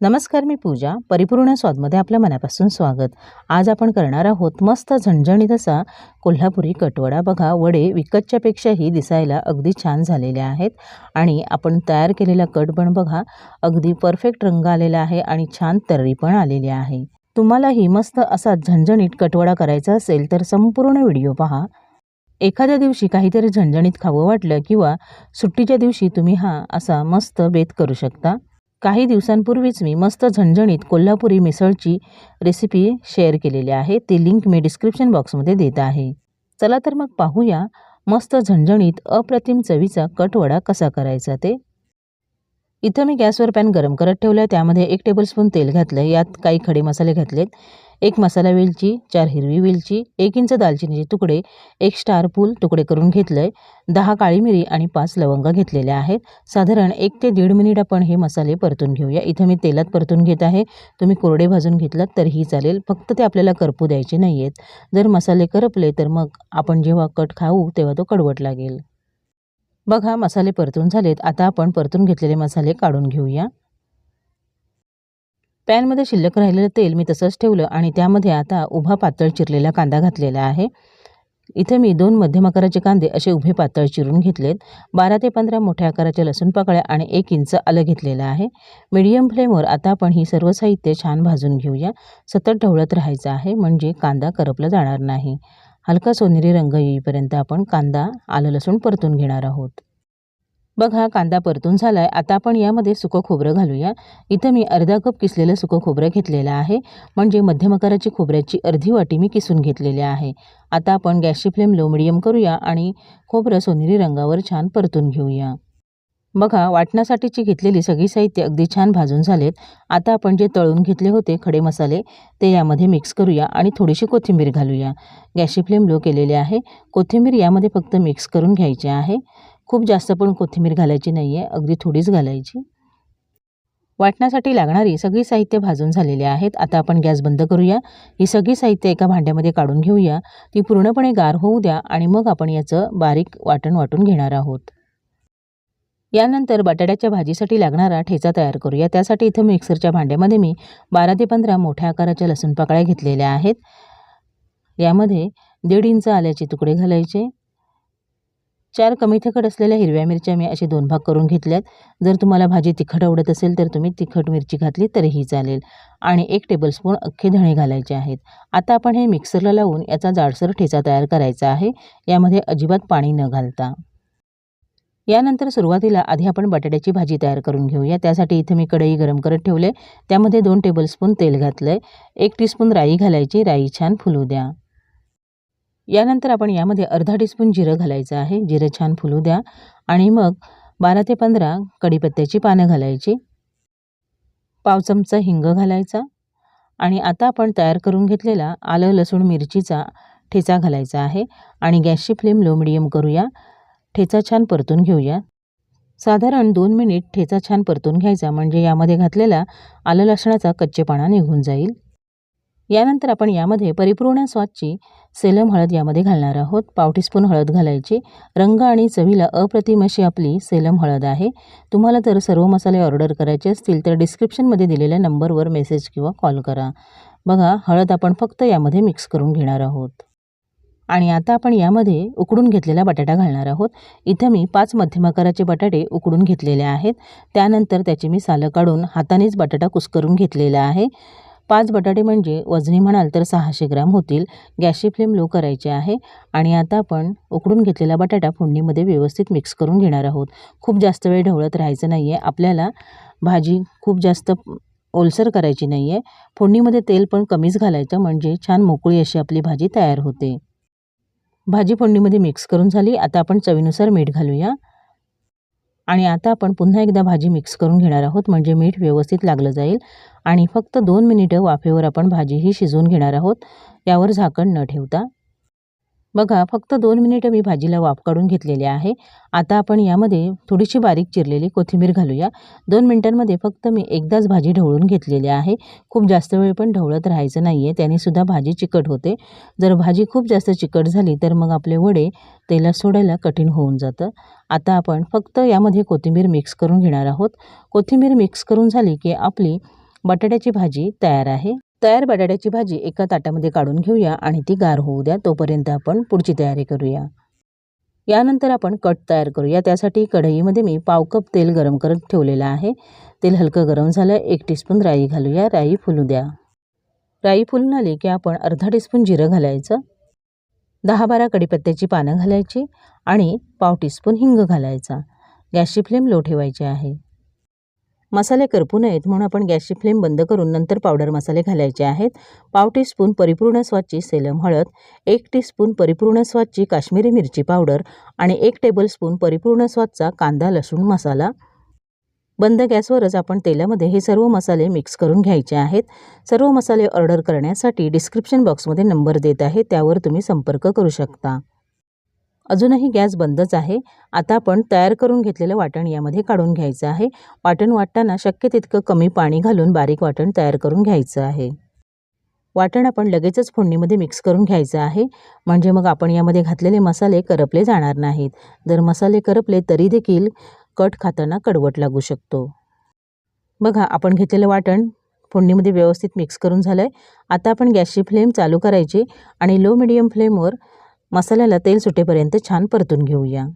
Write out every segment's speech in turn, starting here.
नमस्कार मी पूजा परिपूर्ण स्वादमध्ये आपल्या मनापासून स्वागत. आज आपण करणार आहोत मस्त झणझणीत असा कोल्हापुरी कटवडा. बघा वडे विकतच्यापेक्षाही दिसायला अगदी छान झालेले आहेत आणि आपण तयार केलेला कट पण बघा अगदी परफेक्ट रंग आलेला आहे आणि छान तर्री पण आलेली आहे. तुम्हालाही मस्त असा झणझणीत कटवडा करायचा असेल तर संपूर्ण व्हिडिओ पहा. एखाद्या दिवशी काहीतरी झणझणीत खावं वाटलं किंवा सुट्टीच्या दिवशी तुम्ही हा असा मस्त बेत करू शकता. काही दिवसांपूर्वीच मी मस्त झणझणीत कोल्हापुरी मिसळची रेसिपी शेअर केलेली आहे. ती लिंक मी डिस्क्रिप्शन बॉक्समध्ये देत आहे. चला तर मग पाहूया मस्त झणझणीत अप्रतिम चवीचा कटवडा कसा करायचा ते. इथं मी गॅसवर पॅन गरम करत ठेवलं त्यामध्ये एक टेबलस्पून तेल घातलं यात काही खडे मसाले घातलेत. एक मसाला वेलची चार हिरवी वेलची एक इंच दालचिनीचे तुकडे एक स्टार फूल तुकडे करून घेतलं आहे दहा काळी मिरी आणि पाच लवंगा घेतलेल्या आहेत. साधारण एक ते दीड मिनिट आपण हे मसाले परतून घेऊया. इथं मी तेलात परतून घेत आहे. तुम्ही कोरडे भाजून घेतलात तरीही चालेल. फक्त ते आपल्याला करपू द्यायचे नाही आहेत जर मसाले करपले तर मग आपण जेव्हा कट खाऊ तेव्हा तो कडवट लागेल. बघा मसाले परतून झालेत. आता आपण परतून घेतलेले मसाले काढून घेऊया. पॅनमध्ये शिल्लक राहिलेलं तेल मी तसंच ठेवलं आणि त्यामध्ये आता उभा पातळ चिरलेला कांदा घातलेला आहे. इथे मी दोन मध्यम आकाराचे कांदे असे उभे पातळ चिरून घेतलेत. बारा ते पंधरा मोठ्या आकाराच्या लसूण पाकळ्या आणि एक इंच आलं घेतलेलं आहे. मीडियम फ्लेमवर आता आपण ही सर्व साहित्य छान भाजून घेऊया. सतत ढवळत राहायचं आहे म्हणजे कांदा करपला जाणार नाही. हलका सोनेरी रंग येईपर्यंत आपण कांदा आलं लसूण परतून घेणार आहोत. बघा कांदा परतून झाला आहे आता आपण यामध्ये सुकं खोबरं घालूया. इथं मी अर्धा कप किसलेलं सुकं खोबरं घेतलेलं आहे. म्हणजे मध्यम आकाराची खोबऱ्याची अर्धी वाटी मी किसून घेतलेली आहे. आता आपण गॅसची फ्लेम लो मिडियम करूया आणि खोबरं सोनेरी रंगावर छान परतून घेऊया. बघा वाटण्यासाठीची घेतलेली सगळी साहित्य अगदी छान भाजून झालेत. आता आपण जे तळून घेतले होते खडे मसाले ते यामध्ये मिक्स करूया आणि थोडीशी कोथिंबीर घालूया. गॅसची फ्लेम लो केलेली आहे. कोथिंबीर यामध्ये फक्त मिक्स करून घ्यायची आहे. खूप जास्त पण कोथिंबीर घालायची नाही आहे अगदी थोडीच घालायची. वाटण्यासाठी लागणारी सगळी साहित्य भाजून झालेली आहेत. आता आपण गॅस बंद करूया. ही सगळी साहित्य एका भांड्यामध्ये काढून घेऊया. ती पूर्णपणे गार होऊ द्या आणि मग आपण याचं बारीक वाटण वाटून घेणार आहोत. यानंतर बटाट्याच्या भाजीसाठी लागणारा ठेचा तयार करूया. त्यासाठी इथं मिक्सरच्या भांड्यामध्ये मी बारा ते पंधरा मोठ्या आकाराच्या लसूण पाकळ्या घेतलेल्या आहेत. यामध्ये दीड इंच आल्याचे तुकडे घालायचे. चार कमी तिखट असलेल्या हिरव्या मिरच्या मी असे दोन भाग करून घेतल्यात. जर तुम्हाला भाजी तिखट आवडत असेल तर तुम्ही तिखट मिरची घातली तरीही चालेल. आणि एक टेबलस्पून अख्खे धणे घालायचे आहेत. आता आपण हे मिक्सरला लावून याचा जाडसर ठेचा तयार करायचा आहे. यामध्ये अजिबात पाणी न घालता. यानंतर सुरुवातीला आधी आपण बटाट्याची भाजी तयार करून घेऊया. त्यासाठी इथे मी कढई गरम करत ठेवले. त्यामध्ये दोन टेबलस्पून तेल घातलं आहे एक टीस्पून राई घालायची. राई छान फुलू द्या. यानंतर आपण यामध्ये अर्धा टीस्पून जिरं घालायचं आहे. जिरं छान फुलू द्या. आणि मग बारा ते पंधरा कढीपत्त्याची पानं घालायची. पाव चमचा हिंग घालायचा. आणि आता आपण तयार करून घेतलेला आलं लसूण मिरचीचा ठेचा घालायचा आहे. आणि गॅसची फ्लेम लो मिडियम करूया. ठेचा छान परतून घेऊया. साधारण दोन मिनिट ठेचा छान परतून घ्यायचा. म्हणजे यामध्ये घातलेला आलं लसणाचा कच्चेपणा निघून जाईल. यानंतर आपण यामध्ये परिपूर्ण स्वादची सेलम हळद यामध्ये घालणार आहोत. पाव टीस्पून हळद घालायची. रंग आणि चवीला अप्रतिम अशी आपली सेलम हळद आहे. तुम्हाला जर सर्व मसाले ऑर्डर करायचे असतील तर डिस्क्रिप्शनमध्ये दिलेल्या नंबरवर मेसेज किंवा कॉल करा. बघा हळद आपण फक्त यामध्ये मिक्स करून घेणार आहोत. आणि आता आपण यामध्ये उकडून घेतलेला बटाटा घालणार आहोत. इथं मी पाच मध्यम आकाराचे बटाटे उकडून घेतलेले आहेत. त्यानंतर त्याची मी सालं काढून हातानेच बटाटा कुस्करून घेतलेला आहे. पाच बटाटे म्हणजे वजनी म्हणाल तर सहाशे ग्रॅम होतील. गॅसची फ्लेम लो करायची आहे आणि आता आपण उकडून घेतलेला बटाटा फोडणीमध्ये व्यवस्थित मिक्स करून घेणार आहोत. खूप जास्त वेळ ढवळत राहायचं नाही आहे आपल्याला भाजी खूप जास्त ओलसर करायची नाही आहे फोडणीमध्ये तेल पण कमीच घालायचं म्हणजे छान मोकळी अशी आपली भाजी तयार होते. भाजी फोडणीमध्ये मिक्स करून झाली. आता आपण चवीनुसार मीठ घालूया. आणि आता आपण पुन्हा एकदा भाजी मिक्स करून घेणार आहोत म्हणजे मीठ व्यवस्थित लागलं जाईल. आणि फक्त दोन मिनिटं वाफेवर आपण भाजी ही शिजवून घेणार आहोत. यावर झाकण न ठेवता. बघा फक्त दोन मिनिटं मी भाजीला वाफ काढून घेतलेली आहे. आता आपण यामध्ये थोडीशी बारीक चिरलेली कोथिंबीर घालूया. दोन मिनटांमध्ये फक्त मी एकदाच भाजी ढवळून घेतलेली आहे. खूप जास्त वेळ पण ढवळत राहायचं नाही आहे त्यानेसुद्धा भाजी चिकट होते. जर भाजी खूप जास्त चिकट झाली तर मग आपले वडे तेला सोडायला कठीण होऊन जातं. आता आपण फक्त यामध्ये कोथिंबीर मिक्स करून घेणार आहोत. कोथिंबीर मिक्स करून झाली की आपली बटाट्याची भाजी तयार आहे. तयार बटाट्याची भाजी एका ताटामध्ये काढून घेऊया आणि ती गार होऊ द्या तोपर्यंत आपण पुढची तयारी करूया. यानंतर आपण कट तयार करूया. त्यासाठी कढईमध्ये मी पाव कप तेल गरम करत ठेवलेलं आहे. तेल हलकं गरम झालं एक टीस्पून राई घालूया. राई फुलू द्या. राई फुलून आली की आपण अर्धा टीस्पून जिरं घालायचं. दहा बारा कडीपत्त्याची पानं घालायची आणि पाव टीस्पून हिंग घालायचा. गॅसची फ्लेम लो ठेवायची आहे. मसाले करपू नयेत म्हणून आपण गॅसची फ्लेम बंद करून नंतर पावडर मसाले घालायचे आहेत. पाव टीस्पून परिपूर्ण स्वादची सेलम हळद एक टीस्पून परिपूर्ण स्वादची काश्मीरी मिरची पावडर आणि एक टेबलस्पून परिपूर्ण स्वादचा कांदा लसूण मसाला. बंद गॅसवरच आपण तेलामध्ये हे सर्व मसाले मिक्स करून घ्यायचे आहेत. सर्व मसाले ऑर्डर करण्यासाठी डिस्क्रिप्शन बॉक्समध्ये नंबर देत आहे त्यावर तुम्ही संपर्क करू शकता. अजूनही गॅस बंदच आहे. आता आपण तयार करून घेतलेलं वाटण यामध्ये काढून घ्यायचं आहे. वाटण वाटताना शक्य तितकं कमी पाणी घालून बारीक वाटण तयार करून घ्यायचं आहे. वाटण आपण लगेचच फोडणीमध्ये मिक्स करून घ्यायचं आहे. म्हणजे मग आपण यामध्ये घातलेले मसाले करपले जाणार नाहीत. जर मसाले करपले तरी देखील कट खाताना कडवट लागू शकतो. बघा आपण घेतलेलं वाटण फोडणीमध्ये व्यवस्थित मिक्स करून झालं आहे आता आपण गॅसची फ्लेम चालू करायची आणि लो मिडियम फ्लेमवर मसाल्याला तेल सुटेपर्यंत छान परतून घेऊया.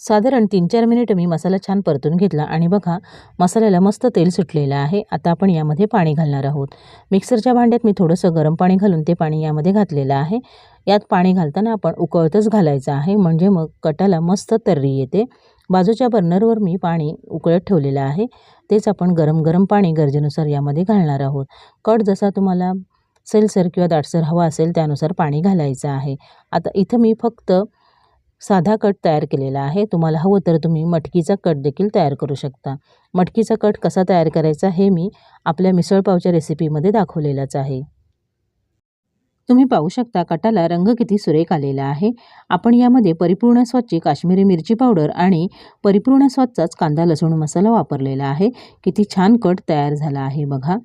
साधारण तीन चार मिनिटं मी मसाला छान परतून घेतला आणि बघा मसाल्याला मस्त तेल सुटलेलं आहे. आता आपण यामध्ये पाणी घालणार आहोत. मिक्सरच्या भांड्यात मी थोडंसं गरम पाणी घालून ते पाणी यामध्ये घातलेलं आहे. यात पाणी घालताना आपण उकळतच घालायचं आहे म्हणजे मग कटाला मस्त तर्री येते. बाजूच्या बर्नरवर मी पाणी उकळत ठेवलेलं आहे. तेच आपण गरम गरम पाणी गरजेनुसार यामध्ये घालणार आहोत. कट जसा तुम्हाला सेलसर किंवा दाटसर हवा असेल त्यानुसार पाणी घालायचं आहे. आता इथं मी फक्त साधा कट तयार केलेला आहे. तुम्हाला हवं तर तुम्ही मटकीचा कट देखील तयार करू शकता. मटकीचा कट कसा तयार करायचा हे मी आपल्या मिसळपावच्या रेसिपीमध्ये दाखवलेलंच आहे. तुम्ही पाहू शकता कटाला रंग किती सुरेख आलेला आहे. आपण यामध्ये परिपूर्ण स्वादची काश्मीरी मिरची पावडर आणि परिपूर्ण स्वादचाच कांदा लसूण मसाला वापरलेला आहे. किती छान कट तयार झाला आहे बघा.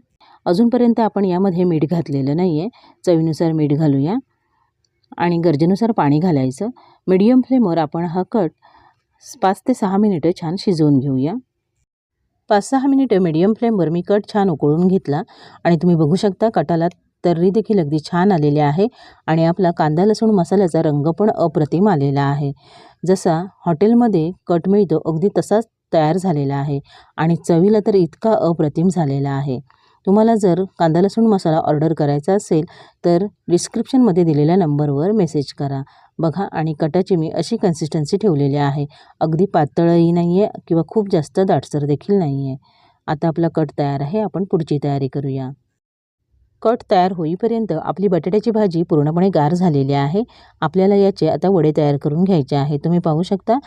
अजूनपर्यंत आपण यामध्ये मीठ घातलेलं नाही आहे चवीनुसार मीठ घालूया. आणि गरजेनुसार पाणी घालायचं. मीडियम फ्लेमवर आपण हा कट पाच ते सहा मिनिटं छान शिजवून घेऊया. पाच सहा मिनिटं मीडियम फ्लेमवर मी कट छान उकळून घेतला. आणि तुम्ही बघू शकता कटाला तर्री देखील अगदी छान आलेले आहे. आणि आपला कांदा लसूण मसाल्याचा रंग पण अप्रतिम आलेला आहे. जसा हॉटेलमध्ये कट मिळतो अगदी तसाच तयार झालेला आहे. आणि चवीला तर इतका अप्रतिम झालेला आहे. तुम्हाला जर कांदा लसूण मसाला ऑर्डर करायचा असेल तर डिस्क्रिप्शनमध्ये दिलेल्या नंबरवर मेसेज करा. बघा आणि कटाची मी अशी कन्सिस्टन्सी ठेवलेली आहे. अगदी पातळही नाही आहे किंवा खूप जास्त दाटसर देखील नाही आहे आता आपला कट तयार आहे. आपण पुढची तयारी करूया. कट तयार होईपर्यंत आपली बटाट्याची भाजी पूर्णपणे गार झालेली आहे. आपल्याला याचे आता वडे तयार करून घ्यायचे आहे. तुम्ही पाहू शकता.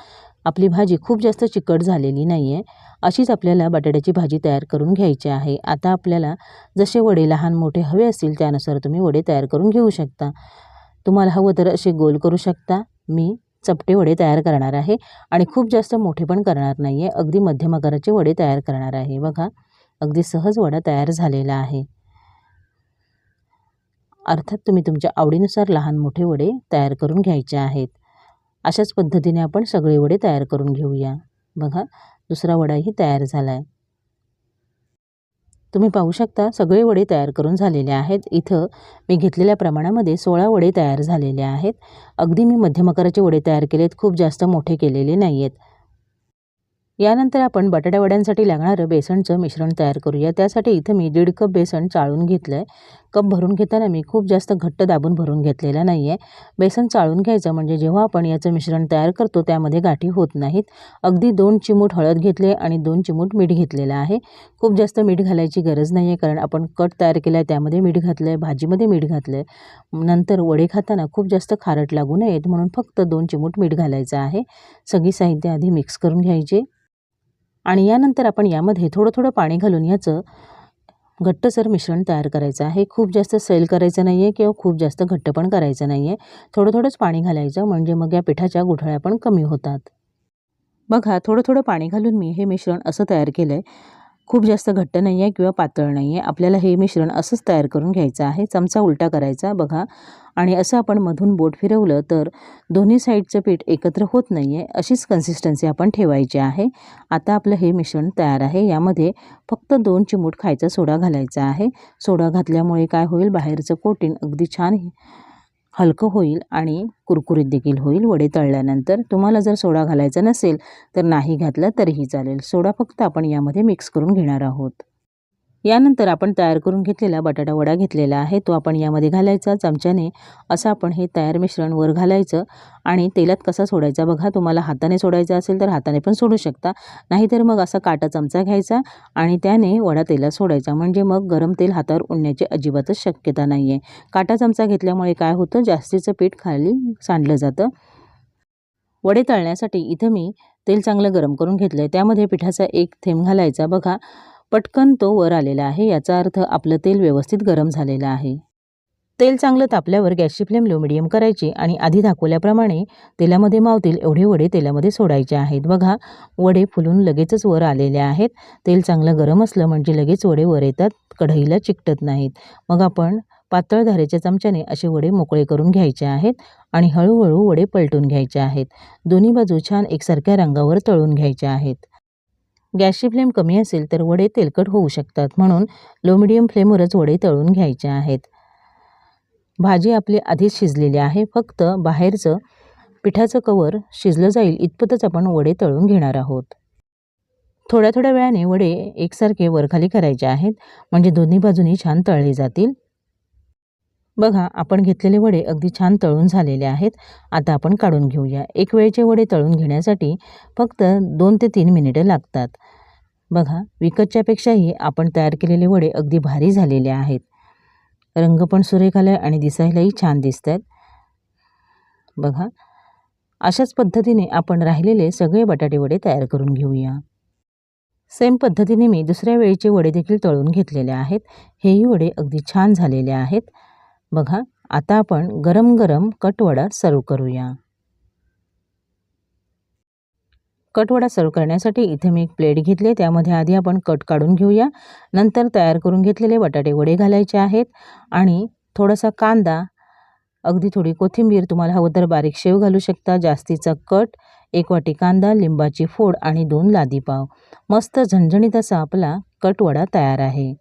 आपली भाजी खूप जास्त चिकट झालेली नाही आहे अशीच आपल्याला बटाट्याची भाजी तयार करून घ्यायची आहे. आता आपल्याला जसे वडे लहान मोठे हवे असतील त्यानुसार तुम्ही वडे तयार करून घेऊ शकता. तुम्हाला हवं तर असे गोल करू शकता. मी चपटे वडे तयार करणार आहे आणि खूप जास्त मोठे पण करणार नाही आहे अगदी मध्यम आकाराचे वडे तयार करणार आहे. बघा अगदी सहज वडा तयार झालेला आहे. अर्थात तुम्ही तुमच्या आवडीनुसार लहान मोठे वडे तयार करून घ्यायचे आहेत. अशाच पद्धतीने आपण सगळे वडे तयार करून घेऊया. बघा दुसरा वडाही तयार झाला आहे तुम्ही पाहू शकता सगळे वडे तयार करून झालेले आहेत. इथं मी घेतलेल्या प्रमाणामध्ये सोळा वडे तयार झालेले आहेत. अगदी मी मध्यम आकाराचे वडे तयार केलेत खूप जास्त मोठे केलेले नाही आहेत यानंतर आपण बटाट्यावड्यांसाठी लागणारं बेसनचं मिश्रण तयार करूया. त्यासाठी इथं मी दीड कप बेसन चाळून घेतलं आहे कप भरून घेताना मी खूप जास्त घट्ट दाबून भरून घेतलेला नाही आहे बेसन चाळून घ्यायचं म्हणजे जेव्हा आपण याचं मिश्रण तयार करतो त्यामध्ये गाठी होत नाहीत. अगदी दोन चिमूट हळद घेतले आणि दोन चिमूट मीठ घेतलेलं आहे. खूप जास्त मीठ घालायची गरज नाही आहे कारण आपण कट तयार केला आहे त्यामध्ये मीठ घातलं आहे भाजीमध्ये मीठ घातलं आहे नंतर वडे खाताना खूप जास्त खारट लागू नयेत म्हणून फक्त दोन चिमूट मीठ घालायचं आहे. सगळी साहित्य आधी मिक्स करून घ्यायचे. आणि यानंतर आपण यामध्ये थोडं थोडं पाणी घालून याचं घट्टसर मिश्रण तयार करायचं आहे. खूप जास्त सैल करायचं नाही आहे किंवा खूप जास्त घट्ट पण करायचं नाही आहे थोडं थोडंच पाणी घालायचं म्हणजे मग या पिठाच्या गुठळ्या पण कमी होतात. बघा थोडं थोडं पाणी घालून मी हे मिश्रण असं तयार केलं आहे खूप जास्त घट्ट नाही आहे किंवा पातळ नाही आहे आपल्याला हे मिश्रण असंच तयार करून घ्यायचं आहे. चमचा उलटा करायचा बघा. आणि असं आपण मधून बोट फिरवलं तर दोन्ही साईडचं पीठ एकत्र होत नाही आहे अशीच कन्सिस्टन्सी आपण ठेवायची आहे. आता आपलं हे मिश्रण तयार आहे. यामध्ये फक्त दोन चिमूट खायचा सोडा घालायचा आहे. सोडा घातल्यामुळे काय होईल? बाहेरचं कोटिंग अगदी छान हलकं होईल आणि कुरकुरीत देखील होईल. वडे तळल्यानंतर तुम्हाला जर सोडा घालायचा नसेल तर नाही घातला तरीही चालेल. सोडा फक्त आपण यामध्ये मिक्स करून घेणार आहोत. यानंतर आपण तयार करून घेतलेला बटाटा वडा घेतलेला आहे. तो आपण यामध्ये घालायचा. चमच्याने असं आपण हे तयार मिश्रण वर घालायचं आणि तेलात कसा सोडायचा बघा. तुम्हाला हाताने सोडायचा असेल तर हाताने पण सोडू शकता. नाहीतर मग असा काटा चमचा घ्यायचा आणि त्याने वडा तेलात सोडायचा. म्हणजे मग गरम तेल हातावर उडण्याची अजिबातच शक्यता नाही आहे काटा चमचा घेतल्यामुळे काय होतं? जास्तीचं पीठ खाली सांडलं जातं. वडे तळण्यासाठी इथं मी तेल चांगलं गरम करून घेतलं आहे त्यामध्ये पिठाचा एक थेंब घालायचा बघा. पटकन तो वर आलेला आहे याचा अर्थ आपलं तेल व्यवस्थित गरम झालेलं आहे. तेल चांगलं तापल्यावर गॅसची फ्लेम लो मिडियम करायची आणि आधी दाखवल्याप्रमाणे तेलामध्ये मावतील एवढे वडे तेलामध्ये सोडायचे आहेत. बघा वडे फुलून लगेचच वर आलेले आहेत. तेल चांगलं गरम असलं म्हणजे लगेच वडे वर येतात कढईला चिकटत नाहीत. मग आपण पातळ धारेच्या चमच्याने असे वडे मोकळे करून घ्यायचे आहेत आणि हळूहळू वडे पलटून घ्यायचे आहेत. दोन्ही बाजू छान एकसारख्या रंगावर तळून घ्यायचे आहेत. गॅसची फ्लेम कमी असेल तर वडे तेलकट होऊ शकतात म्हणून लो मिडियम फ्लेमवरच वडे तळून घ्यायचे आहेत. भाजी आपली आधीच शिजलेली आहे. फक्त बाहेरचं पिठाचं कवर शिजलं जाईल इतपतच आपण वडे तळून घेणार आहोत. थोड्या थोड्या वेळाने वडे एकसारखे वरखाली करायचे आहेत. म्हणजे दोन्ही बाजूनी छान तळले जातील. बघा आपण घेतलेले वडे अगदी छान तळून झालेले आहेत. आता आपण काढून घेऊया. एक वेळचे वडे तळून घेण्यासाठी फक्त दोन ते तीन मिनिटं लागतात. बघा विकतच्यापेक्षाही आपण तयार केलेले वडे अगदी भारी झालेले आहेत. रंग पण सुरेख आला आणि दिसायलाही छान दिसत आहेत बघा अशाच पद्धतीने आपण राहिलेले सगळे बटाटे वडे तयार करून घेऊया. सेम पद्धतीने मी दुसऱ्या वेळेचे वडे देखील तळून घेतलेले आहेत. हेही वडे अगदी छान झालेले आहेत. बघा आता आपण गरम गरम कटवडा सर्व करूया. कटवडा सर्व करण्यासाठी इथे मी एक प्लेट घेतले त्यामध्ये आधी आपण कट काढून घेऊया. नंतर तयार करून घेतलेले बटाटे वडे घालायचे आहेत आणि थोडासा कांदा अगदी थोडी कोथिंबीर तुम्हाला हवं तर बारीक शेव घालू शकता जास्तीचा कट एक वाटी कांदा लिंबाची फोड आणि दोन लादी पाव मस्त झणझणीत असा आपला कटवडा तयार आहे.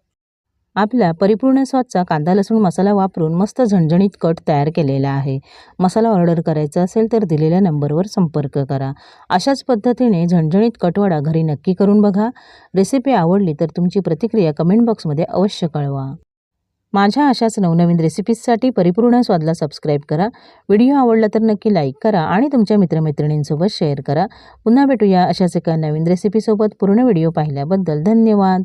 आपला परिपूर्ण स्वादचा कांदा लसूण मसाला वापरून मस्त झणझणीत कट तयार केलेला आहे. मसाला ऑर्डर करायचा असेल तर दिलेल्या नंबरवर संपर्क करा. अशाच पद्धतीने झणझणीत कटवाडा घरी नक्की करून बघा. रेसिपी आवडली तर तुमची प्रतिक्रिया कमेंट बॉक्समध्ये अवश्य कळवा. माझ्या अशाच नवनवीन रेसिपीजसाठी परिपूर्ण स्वादला सबस्क्राईब करा. व्हिडिओ आवडला तर नक्की लाईक करा आणि तुमच्या मित्रमैत्रिणींसोबत शेअर करा. पुन्हा भेटूया अशाच एका नवीन रेसिपीसोबत. पूर्ण व्हिडिओ पाहिल्याबद्दल धन्यवाद.